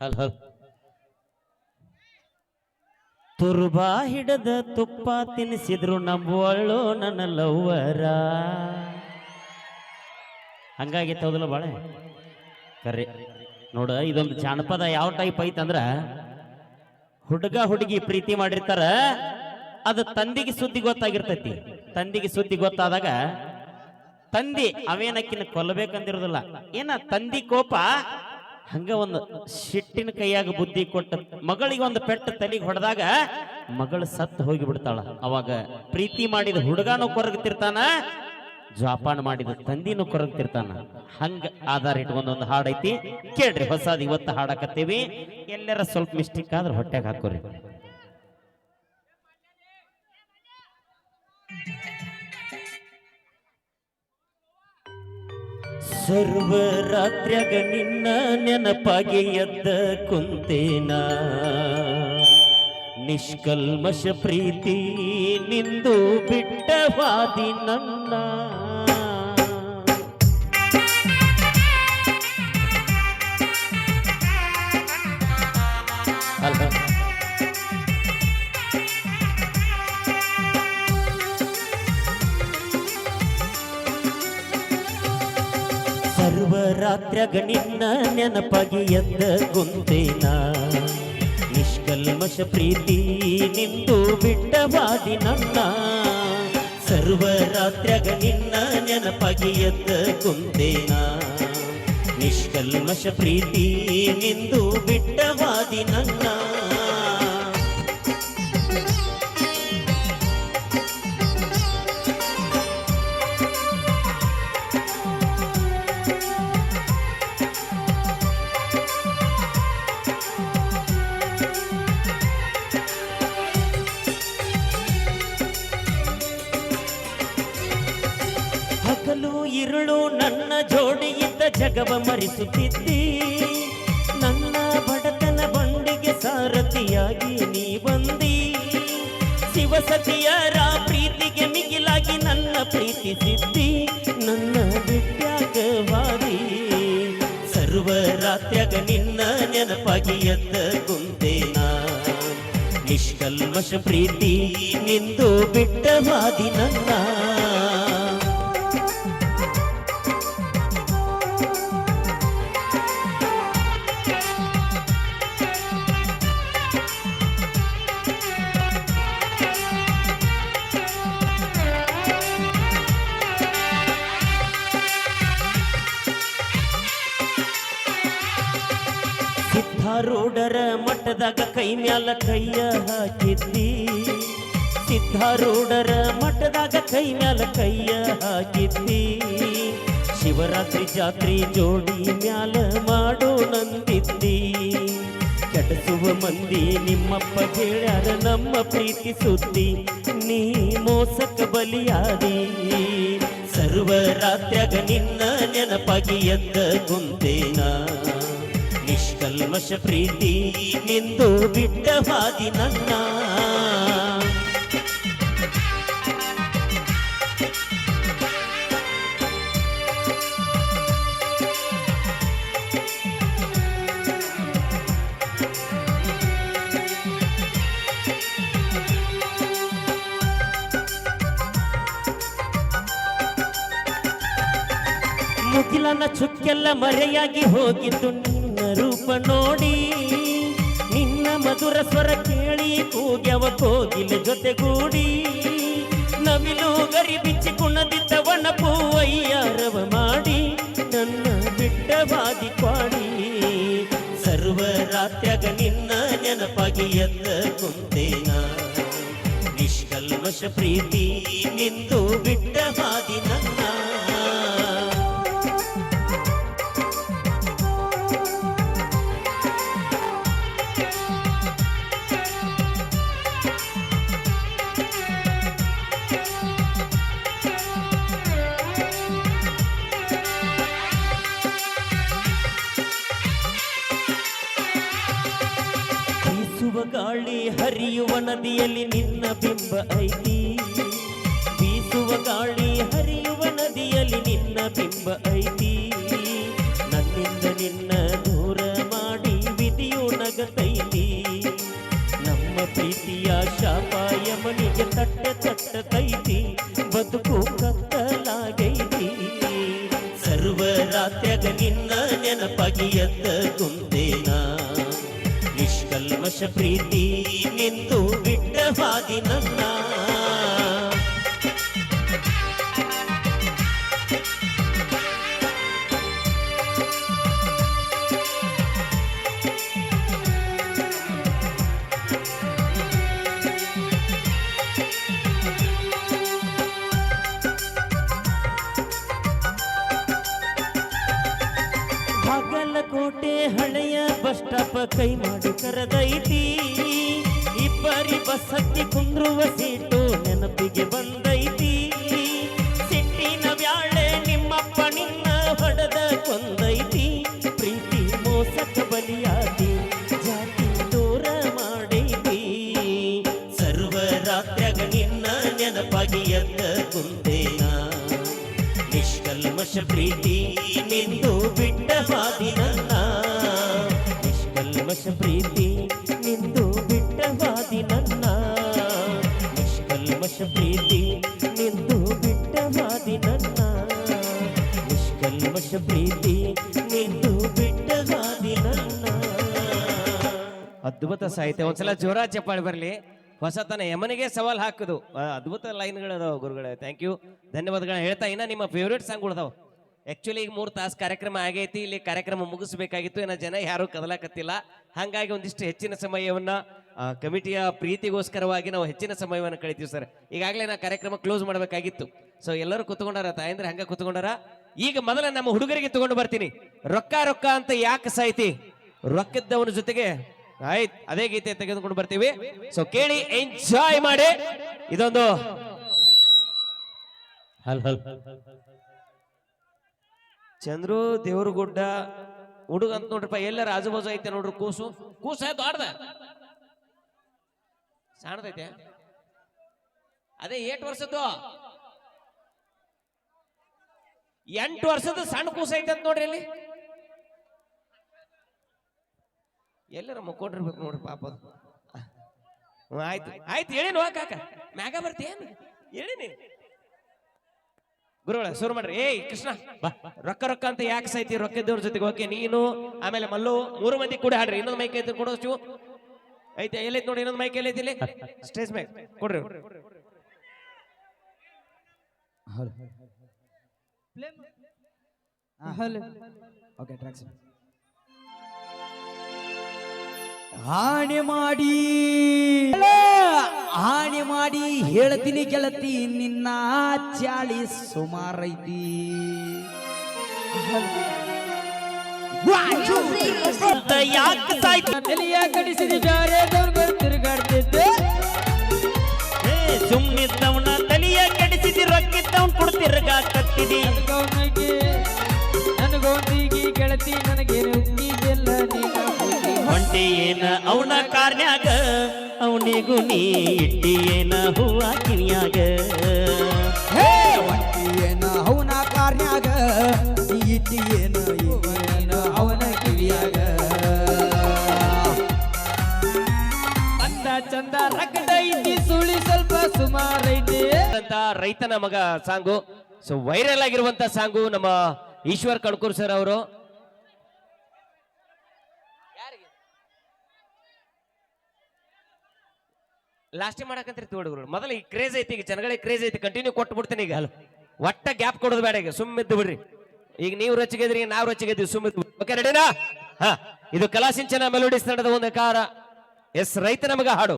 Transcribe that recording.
ಹಲ್ ಹಲ್. ತುರ್ಬಾ ಹಿಡದ ತುಪ್ಪ ತಿನ್ನಿಸಿದ್ರು ನಂಬುವಳು ನನ್ನ ಲವ್ವರ. ಹಂಗಾಗಿ ಹೌದಲ್ಲ ಬಾಳೆ? ಕರೆ ನೋಡ, ಇದೊಂದು ಜಾನಪದ ಯಾವ ಟೈಪ್ ಐತಂದ್ರ ಹುಡುಗ ಹುಡುಗಿ ಪ್ರೀತಿ ಮಾಡಿರ್ತಾರ, ಅದು ತಂದಿಗೆ ಸುದ್ದಿ ಗೊತ್ತಾಗಿರ್ತೈತಿ. ತಂದಿಗೆ ಸುದ್ದಿ ಗೊತ್ತಾದಾಗ ತಂದಿ ಅವೇನಕ್ಕಿನ ಕೊಲ್ಲಬೇಕಂದಿರೋದಿಲ್ಲ ಏನ ತಂದಿ ಕೋಪ ಹಂಗ ಒಂದು ಶಿಟ್ಟಿನ ಕೈಯಾಗ ಬುದ್ಧಿ ಕೊಟ್ಟ ಮಗಳಿಗೆ ಒಂದು ಪೆಟ್ಟು ತಲೆಗೆ ಹೊಡೆದಾಗ ಮಗಳು ಸತ್ತು ಹೋಗಿ ಬಿಡ್ತಾಳ ಅವಾಗ ಪ್ರೀತಿ ಮಾಡಿದ ಹುಡುಗನೂ ಕೊರಗ್ತಿರ್ತಾನ ಜೋಪಾನ ಮಾಡಿದ ತಂದಿನೂ ಕೊರಗ್ತಿರ್ತಾನ ಹಂಗ ಆಧಾರ ಇಟ್ಕೊಂಡೊಂದು ಹಾಡೈತಿ. ಕೇಳ್ರಿ, ಹೊಸದು ಇವತ್ತು ಹಾಡಕತ್ತೀವಿ. ಎಲ್ಲರ ಸ್ವಲ್ಪ ಮಿಸ್ಟೇಕ್ ಆದ್ರೆ ಹೊಟ್ಟೆಗೆ ಹಾಕೋರಿ. ಸರ್ವರಾತ್ರ್ಯಾಗ ನಿನ್ನ ನೆನಪಾಗಿ ಎದ್ದ ಕುಂತೇನ. ನಿಷ್ಕಲ್ಮಶ ಪ್ರೀತಿ ನಿಂದು ಬಿಟ್ಟವಾದಿ ನನ್ನ. ಸರ್ವರಾತ್ರ್ಯಾಗ ನಿನ್ನ ನೆನಪಾಗಿ ಎದ್ದ ಗುಂತೇನ. ನಿಷ್ಕಲ್ಮಶ ಪ್ರೀತಿ ನಿಂದು ಬಿಟ್ಟವಾದಿ ನನ್ನ. ಸರ್ವರಾತ್ರ್ಯಾಗ ನಿನ್ನ ನೆನಪಾಗಿ ಎದ್ದ ಕುಂತೇನ ನಿಷ್ಕಲ್ಮಶ ಪ್ರೀತಿ ನಿಂದು ಬಿಟ್ಟವಾದಿ ನನ್ನ. ಹಗಲು ನನ್ನ ಜೋಡಿಯಿಂದ ಜಗವ ಮರಿಸುತ್ತಿದ್ದಿ. ನನ್ನ ಬಡತನ ಬಂಡಿಗೆ ಸಾರಥಿಯಾಗಿ ನೀ ಬಂದಿ. ಶಿವಸತಿಯರ ಪ್ರೀತಿಗೆ ಮಿಗಿಲಾಗಿ ನನ್ನ ಪ್ರೀತಿಸಿದ್ದಿ. ನನ್ನ ಬಿಟ್ಟಾಗವಾದಿ ಸರ್ವರಾತ್ಯಾಗ ನಿನ್ನ ನೆನಪಾಗಿ ಎದ್ದ ಕುಂತೇನ ನಿಷ್ಕಲ್ಮಶ ಪ್ರೀತಿ ನಿಂದು ಬಿಟ್ಟವಾದಿ ನನ್ನ ಸಿದ್ಧಾರೂಢರ ಮಠದಾಗ ಕೈ ಮ್ಯಾಲ ಕೈಯ ಹಾಕಿದ್ದಿ. ಸಿದ್ಧಾರೂಢರ ಮಠದಾಗ ಕೈ ಮ್ಯಾಲ ಕೈಯ ಹಾಕಿದ್ದಿ. ಶಿವರಾತ್ರಿ ಜಾತ್ರೆ ಜೋಡಿ ಮ್ಯಾಲ ಮಾಡೋ ನಂದಿದ್ದಿ. ಕೆಡಸುವ ಮಂದಿ ನಿಮ್ಮಪ್ಪ ಕೇಳ್ಯಾರ ನಮ್ಮ ಪ್ರೀತಿ ಸುದ್ದಿ. ನೀ ಮೋಸಕ ಬಲಿಯಾದಿ. ಸರ್ವರಾತ್ರಿಯಾಗ ನಿನ್ನ ನೆನಪಾಗಿ ಎದ್ದ ಕುಂತೇನ ನಿಷ್ಕಲ್ಮಶ ಪ್ರೀತಿ ನಿಂದು ಬಿಟ್ಟವಾದಿ ನನ್ನ. ಮುಗಿಲನ ಚುಕ್ಕೆಲ್ಲ ಮರೆಯಾಗಿ ಹೋಗಿದ್ದು ರೂಪ ನೋಡಿ. ನಿನ್ನ ಮಧುರ ಸ್ವರ ಕೇಳಿ ಕೂಗ್ಯವ ಕೋಗಿಲ ಜೊತೆಗೂಡಿ. ನವಿಲು ಗರಿ ಬಿಚ್ಚಿ ಕುಣದಿದ್ದವನ ಪೂವಯ್ಯಾರವ ಮಾಡಿ. ನನ್ನ ಬಿಟ್ಟವಾದಿ ಸರ್ವ ಸರ್ವರಾತ್ರ್ಯಾಗ ನಿನ್ನ ನೆನಪಾಗಿ ಎದ್ದ ಕುಂತೇನ. ನಿಷ್ಕಲ್ಮಶ ಪ್ರೀತಿ ನಿಂದು ಬಿಟ್ಟವಾದಿ ನನ್ನ ಗಾಳಿ ಹರಿಯುವ ನದಿಯಲ್ಲಿ ನಿನ್ನ ಬಿಂಬ ಐತಿ. ಬೀಸುವ ಗಾಳಿ ಹರಿಯುವ ನದಿಯಲ್ಲಿ ನಿನ್ನ ಬಿಂಬ ಐತಿ. ನನ್ನಿಂದ ನಿನ್ನ ದೂರ ಮಾಡಿ ವಿಧಿಯು ನಗತೈತಿ. ನಮ್ಮ ಪ್ರೀತಿಯ ಶಾಪಾಯ ಮನೆಗೆ ತಟ್ಟ ತಟ್ಟ ತೈತಿ ಬದುಕು ಕತ್ತಲಾಗೈತಿ. ಸರ್ವರಾತ್ರಿಯಾಗ ನಿನ್ನ ನೆನಪಾಗಿ ಎದ್ದ ಕುಂತೇನಾ ನಿಷ್ಕಲ್ಮಶ ಪ್ರೀತಿ ನಿಂದು ಬಿಟ್ಟ ಹಾದಿ ನನ್ನ. ಬಾಗಲಕೋಟೆ ಹಳೆಯ ಬಸ್ ಸ್ಟಾಪ್ ಕೈ ಮಾಡಿ. ಕರೆದೈತಿ ಇಬ್ಬರಿ ಬಸ್ ಕುಂದ್ರುವ ಸೀಟು ನೆನಪಿಗೆ ಬಂದೈತಿ. ಸಿಟ್ಟಿನ ವ್ಯಾಳೆ ನಿಮ್ಮಪ್ಪ ನಿನ್ನ ಹೊಡೆದ ಕೊಂದೈತಿ. ಪ್ರೀತಿ ಮೋಸಕ ಬಲಿಯಾದಿ ಜಾತಿ ದೂರ ಮಾಡೈತಿ. ರಾತ್ರಗ ನಿನ್ನ ನೆನಪಾಗಿ ಎದ್ದ ಕುಂದೇನ ನಿಷ್ಕಲ್ಮಶ ಪ್ರೀತಿ ನಿಂದು ಬಿಟ್ಟ ಹಾದಿ ನಿಷ್ಕಲ್ಮಶ ಪ್ರೀತಿ ನಿಂದು ಬಿಟ್ಟ ಹಾದಿ ನನ್ನ. ನಿಷ್ಕಲ್ಮಶ ಪ್ರೀತಿ ನಿಂದು ಬಿಟ್ಟ ಹಾದಿ ನನ್ನ. ನಿಷ್ಕಲ್ಮಶ ಪ್ರೀತಿ ನಿಂದು ಬಿಟ್ಟ ಹಾದಿ ನನ್ನ. ಅದ್ಭುತ ಸಾಹಿತ್ಯ. ಒಂದ್ಸಲ ಜೋರ ಚಪ್ಪಾಳೆ ಬರಲಿ. ಹೊಸತನ ಯಮನಿಗೆ ಸವಾಲ್ ಹಾಕುದು. ಅದ್ಭುತ ಲೈನ್ಗಳು ಅದಾವ ಗುರುಗಳೇ. ಥ್ಯಾಂಕ್ ಯು ಧನ್ಯವಾದಗಳು ಹೇಳ್ತಾ ಇನ್ನ ನಿಮ್ಮ ಫೇವ್ರೇಟ್ ಸಾಂಗ್ ಆಕ್ಚುಲಿ ಈಗ ಮೂರು ತಾಸು ಕಾರ್ಯಕ್ರಮ ಆಗೈತಿ, ಇಲ್ಲಿ ಕಾರ್ಯಕ್ರಮ ಮುಗಿಸ್ಬೇಕಾಗಿತ್ತು. ಏನೋ ಜನ ಯಾರು ಕದಲಾಕತ್ತಿಲ್ಲ. ಹಾಗಾಗಿ ಒಂದಿಷ್ಟು ಹೆಚ್ಚಿನ ಸಮಯವನ್ನ ಕಮಿಟಿಯ ಪ್ರೀತಿಗೋಸ್ಕರವಾಗಿ ನಾವು ಹೆಚ್ಚಿನ ಸಮಯವನ್ನು ಕಳಿತೀವಿ ಸರ್. ಈಗಾಗಲೇ ನಾ ಕಾರ್ಯಕ್ರಮ ಕ್ಲೋಸ್ ಮಾಡಬೇಕಾಗಿತ್ತು. ಸೊ ಎಲ್ಲರೂ ಕುತ್ಕೊಂಡಾರ, ತಾಯಂದ್ರೆ ಹಂಗ ಕುತ್ಕೊಂಡಾರ? ಈಗ ಮೊದಲ ನಮ್ಮ ಹುಡುಗರಿಗೆ ತಗೊಂಡು ಬರ್ತೀನಿ. ರೊಕ್ಕ ರೊಕ್ಕ ಅಂತ ಯಾಕೆ ಸಾಯ್ತಿ? ರೊಕ್ಕದ್ದವನ ಜೊತೆಗೆ, ಆಯ್ತು, ಅದೇ ಗೀತೆ ತೆಗೆದುಕೊಂಡು ಬರ್ತೀವಿ. ಸೊ ಕೇಳಿ ಎಂಜಾಯ್ ಮಾಡಿ. ಇದೊಂದು, ಹಲ್ ಹಲ್. ಚಂದ್ರು ದೇವ್ರಗುಡ್ಡ ಹುಡುಗ ಅಂತ ನೋಡ್ರಪ್ಪ, ಎಲ್ಲರ ಆಜು ಬಾಜು ಐತೆ ನೋಡ್ರಿ ಕೂಸು. ಕೂಸ ದೊಡ್ಡದ. ಸಣ್ಣದೈತೆ ಅದೇ ಏಟ್ ವರ್ಷದ್ದು. ಎಂಟು ವರ್ಷದ ಸಣ್ಣ ಕೂಸು ಐತೆ ಅಂತ ನೋಡ್ರಿ ಇಲ್ಲಿ. ಎಲ್ಲರ ಮುಕ್ಕೊಂಡಿರ್ಬೇಕು ನೋಡ್ರಿ ಪಾಪ. ಆಯ್ತು. ಆಯ್ತು, ಹೇಳಿನ ಕಾಕ ಮ್ಯಾಗ ಬರ್ತೀಯೇನು ಹೇಳಿ ನೀನು ಗುರುಗಳ ಶುರು ಮಾಡ್ರಿ. ಏಯ್ ಕೃಷ್ಣ ಬಾ ರೊಕ್ಕ ರೊಕ್ಕ ಅಂತ ಯಾಕೆ ಸಾಯ್ತಿ? ರೊಕ್ಕದವ್ರ ಜೊತೆಗೆ ಓಕೆ ನೀನು ಆಮೇಲೆ ಮಲ್ಲು ಮೂರು ಮಂದಿ ಕೂಡ ಹಾಡ್ರಿ. ಇನ್ನೊಂದು ಮೈಕ್ ಐತೆ ಕೊಡೋಷ್ಟು ಐತೆ ಎಲ್ಲೈತಿ ನೋಡಿ ಇನ್ನೊಂದು ಮೈಕ್ ಎಲ್ಲೈತಿ ಇಲ್ಲಿ. ಸ್ಟೇಜ್ ಮೈಕ್ ಕೊಡ್ರಿ. ಓಕೆ ಟ್ರ್ಯಾಕ್ಸ್ ಹಾನಿ ಮಾಡಿ. ಹಾನಿ ಮಾಡಿ ಹೇಳ್ತೀನಿ ಗೆಳತಿ ನಿನ್ನ ಚಾಳಿ ಸುಮಾರೈತಿ ತಲೆಯ ಕಡಿಸಿದ ದೌರ್ಗಳು ತಿರುಗಾಡ್ತಿದ್ದೆ. ಏ, ಸುಮ್ನಿದ್ದವನ ತಲಿಯ ಕೆಡಿಸಿದಿ ರೊಕ್ಕಿದ್ದವನ್ ಕೊಡ್ತಿರ್ಗಾಕತ್ತಿದಿ ನನಗೊಬ್ಬನಿಗೆ ಏನ ಅವನ ಕಾರ್ನ್ಯಾಗ? ಅವನಿಗೂ ನೀ ಇಟ್ಟಿ ಏನ ಹೂವ ಕಿವಿಯಾಗ ಏನ ಅವನ ಕಾರ್ನ್ಯಾಗ? ಇಟ್ಟಿ ಏನ ಏನ ಅವನ ಕಿವಿಯಾಗ ಅಂದ ಚಂದ ರಗಡ ಐತಿ ಸುಳಿ ಸ್ವಲ್ಪ ಸುಮಾರೈತಿ ಅಂತ ರೈತನ ಮಗ ಸಾಂಗು. ಸೊ ವೈರಲ್ ಆಗಿರುವಂತ ಸಾಂಗು ನಮ್ಮ ಈಶ್ವರ್ ಕಣ್ಕೂರ್ ಸರ್ ಅವರು. ಲಾಸ್ಟ್ ಮಾಡಕಂತ್ರಿ ಹುಡುಗರು. ಮೊದಲು ಈ ಕ್ರೇಜ್ ಐತಿ, ಈಗ ಜನಗಳಿಗೆ ಕ್ರೇಜ್ ಐತಿ ಕಂಟಿನ್ಯೂ ಕೊಟ್ಟು ಬಿಡ್ತೀನಿ ಈಗ. ಒಟ್ಟ ಗ್ಯಾಪ್ ಕೊಡೋದು ಬೇಡ ಈಗ ಸುಮ್ಮಿದ್ದು ಬಿಡ್ರಿ. ಈಗ ನೀವು ರೊಚ್ಚಿಗೆದ್ರಿ ನಾವು ರೊಚ್ಚಿಗೆದ್ವಿ ಸುಮ್ಮಿದ್ದು ಓಕೆ ರೆಡಿನಾ ಹಾ, ಇದು ಕಲಾಸಿಂಚನ ಮೆಲೋಡಿಸ್ ತಂಡದ ಒಂದು ಕಾರ. ಎಸ್, ರೈತ ನಮಗ ಹಾಡು.